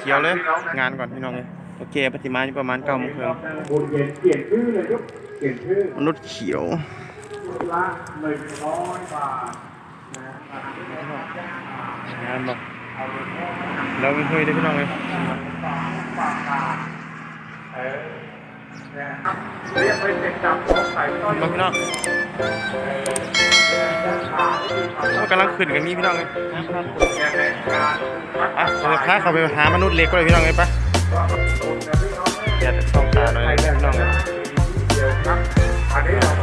เขียวเลย งานก่อนพี่น้องเลยโอเคปฏิมาอยู่ประมาณเก้าโมงครึ่งเปลี่ยนชื่อเลยครับเปลี่ยนชื่อมนุษย์เขียวละหนึ่งร้อยบาทนะงานบอกเราไม่เคยได้พี่น้องเลยเรียกไปเป็นจับของใส่ต้อยบอกพี่น้อง มันกำลังขึ้นกันนี่พี่น้องเลยอะเดี๋ยวพาเขาไปหามนุษย์เล็กก็เลยพี่น้องเลยปะเดี๋ยวช่องตาหน่อยพี่น้องเลยเดียวครับอันนี้เราไป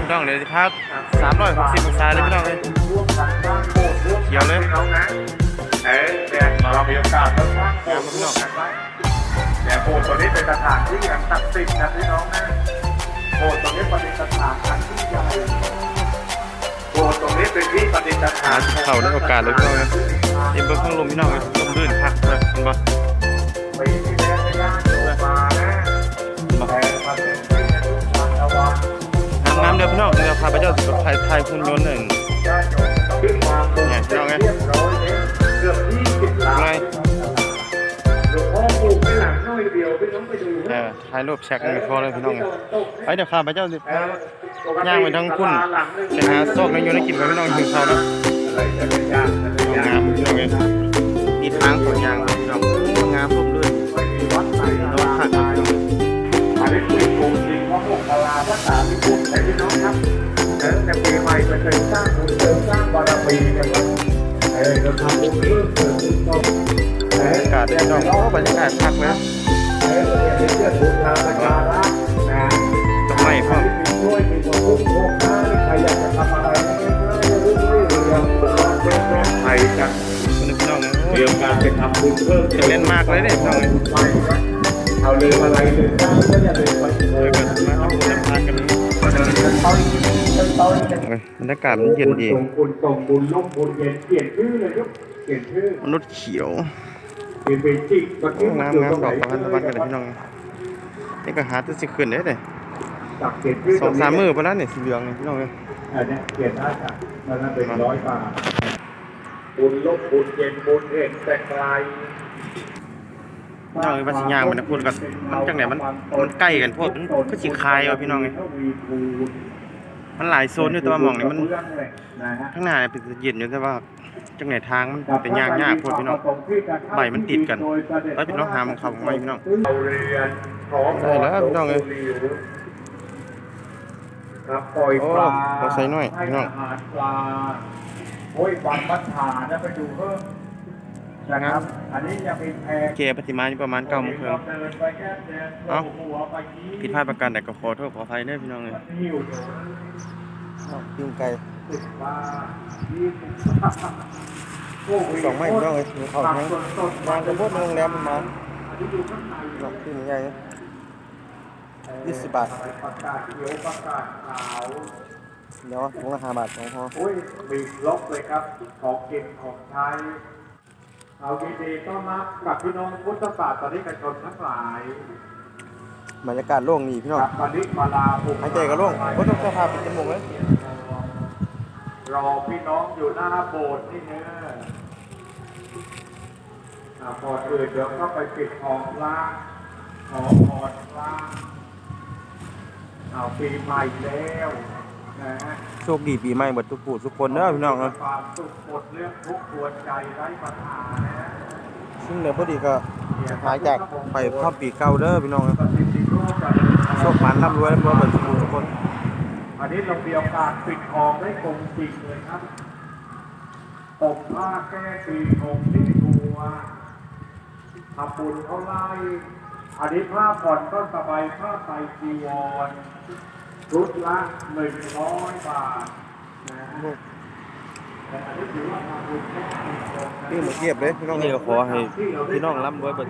พี่น้องเดี๋ยวจะพาสามร้อยหกสิบองศาเลยพี่น้องเลยเขียวเลยพี่น้องนะเออเนี่ยเรามีโอกาสมาสร้างโบสถ์ร่วมกันไว้ี่ยโบสถ์ตัวนี้เป็นสถานที่อันศักดิ์สิทธิ์นะพี่น้องนะโบสถ์ตัวนี้ประดิษฐานอันที่ใหญ่โบสถ์ตรงนี้เป็นที่ประดิษฐานเขาได้โอกาสเลยพี่น้องเลยเอ็มเบิ้งข้างลมพี่น้องเลยลมลื่นพักเลยเห็นปะปีที่แล้วไม่ยากมานะแต่มันเป็นที่ทุกวันละวันงามเดี๋ยวพี่น้องเดี๋ยวพาไปเจ้าสุดไทยไทยหุ่นยนต์หนึ่งขึ้นมาบนเสร็จเรียบร้อยแล้ เออถ่ายรูปแชกันพอเลยพี่น้องไปเดี๋ยวพาไปเจ้าสิย่างไปทั้งคุณไปหาซกในโยนให้กินไปพี่น้องหิวเขาแล้วอะไรจะเป็นยากอะไรงามพี่น้องเลยมีทางสวนยางเลยพี่น้องโอ้งามร่มรื่นไม่มีวัดไหนรถขัดเลยพี่น้องอันนี้คือโกงจริงเพราะพวกดาราภาษาที่พูดใช่พี่น้องครับเออแต่ปีใหม่จะเคยสร้างบุญเสริมสร้างบารมีกันครับเออจะทำบุญเพิ่มเติมบุญต่อบรรยากาศพี่น้องบรรยากาศพักแล้ว เนี่ยเพื่อนบุญทางประชารัฐนะต้นไม้พ่อมมีช่วยมีคนพุ่งโคกค้าใครอยากจะทำอะไรก็ไม่ได้รุ่งเรืองเป็นแม่ไทยกันคุณพี่น้องเลยโอ้เตรียมการไปทำบุญเพิ่มจะเล่นมากเลยเนี่ยน้องเลยไปครับเอาลืมอะไรลืมได้ก็อย่าลืมไปเลยกันมาทำบุญน้ำทานกันนี้เดินกันต้อยเดินต้อยกันโอ้ยบรรยากาศมันเย็นดีบุญส่งบุญล่มบุญเย็นเปลี่ยนชื่อเลยลูกเปลี่ยนชื่อมนุษย์เขียวเปลี่ยนเป็นจิกเมื่อโอ้กี้มันงามอยู่งามตรงดอกประพันธบัตรกันเลยพี่น้อง นี่ก็หาตัวสิขึ้นได้เลยจากเปลี่ยนชื่อสองสามมือไปแล้วเนี่ยสีเหลืองเนี่ยพี่น้องเลยอันเนี้ยเปลี่ยนได้จากมันนั้นเป็นร้อยบาทบุญลบบุญเย็นบุญเห็นแต่ไกลพี่น้องเลยว่าสิย่างมันนะพูดกันมันจังไหนมันมันใกล้กันโพดมันก็สิคายเอาพี่น้องเลยมันหลายโซนอยู่แต่ว่ามองนี่มันข้างหน้าเนี่ยเป็นเย็นอยู่แต่ว่า จังไหนทางมันเป็นยากยากโพดพี่น้องใบมันติดกันแล้วพี่น้องหามันเข้าของมันพี่น้องเอาเรียนพร้อมได้แล้วพี่น้องเอ้ยครับปล่อยปลาโอ้เอาใส่หน่อยพี่น้องให้อาหารปลาโอ้ยวันมัดผานะไปดูเพิ่มนะครับ อันนี้จะเป็นแพโอเคปฏิมาอยู่ประมาณเก้าโมงครึ่งเดินไปแค่เดินเอ้าหัวไปนี้ผิดพลาดประการใดก็ขอโทษขออภัยเด้อพี่น้องเลยหิวยุ่งไกล สองไม้พี่น้องเลยข้าทั้งมาจะพูดในโรงแรมมันมาอันนี้ดูข้างในหนักขึ้นใหญ่ยี่สิบบาทประกาศเขียวประกาขาวเดี๋ยวถุงละห้าบาทสองพออุ้ยมีครบเลยครับของกินของใช้เอาดีๆต้อนรับกับพี่น้องพุทธศาสนิกชนทั้งหลายบรรยากาศโล่งดีพี่น้องกับวันนี้มาลาหายใจก็โล่งก็ต้องสื้อผ้าปิดจมูกเลย รอพี่น้องอยู่หน้าโบสถ์นี่เนื้อะอ่าพออื่นเดี๋ยวก็ไปปิดทองพระขอพรพระเอาปีใหม่แล้วนะฮะโชคดีปีใหม่หมดทุกผู้ทุกคนเด้อพี่น้องเนาะความสุขหมดเรื่องทุกข์ปวดใจไร้ปัญหานะฮะซึ่งเดี๋ยวพอดีก็หายจากไปเข้าปีเก่าเด้อพี่น้องเนาะปฏิทินโลกกันโชคมันร่ำรวยร่ำรวยหมดทุกผู้ทุกคนอั นนี้เรามีโอกาสปิดทองได้คงจริงเลยครับตบผ้าแก้ปีคงที่ตัวทำบุญเขาไล่อันนี้ผ้าผ่อนก็สบายผ้าไตจีวรชุดละหนึ่งร้อยบาทนะแต่อันนี้ถือว่าทำบุญแก้ปีชงนะ นี่มาเกียบเลยพี่น้องนี่ก็ขอให้พี่น้องร่ำรวยหมด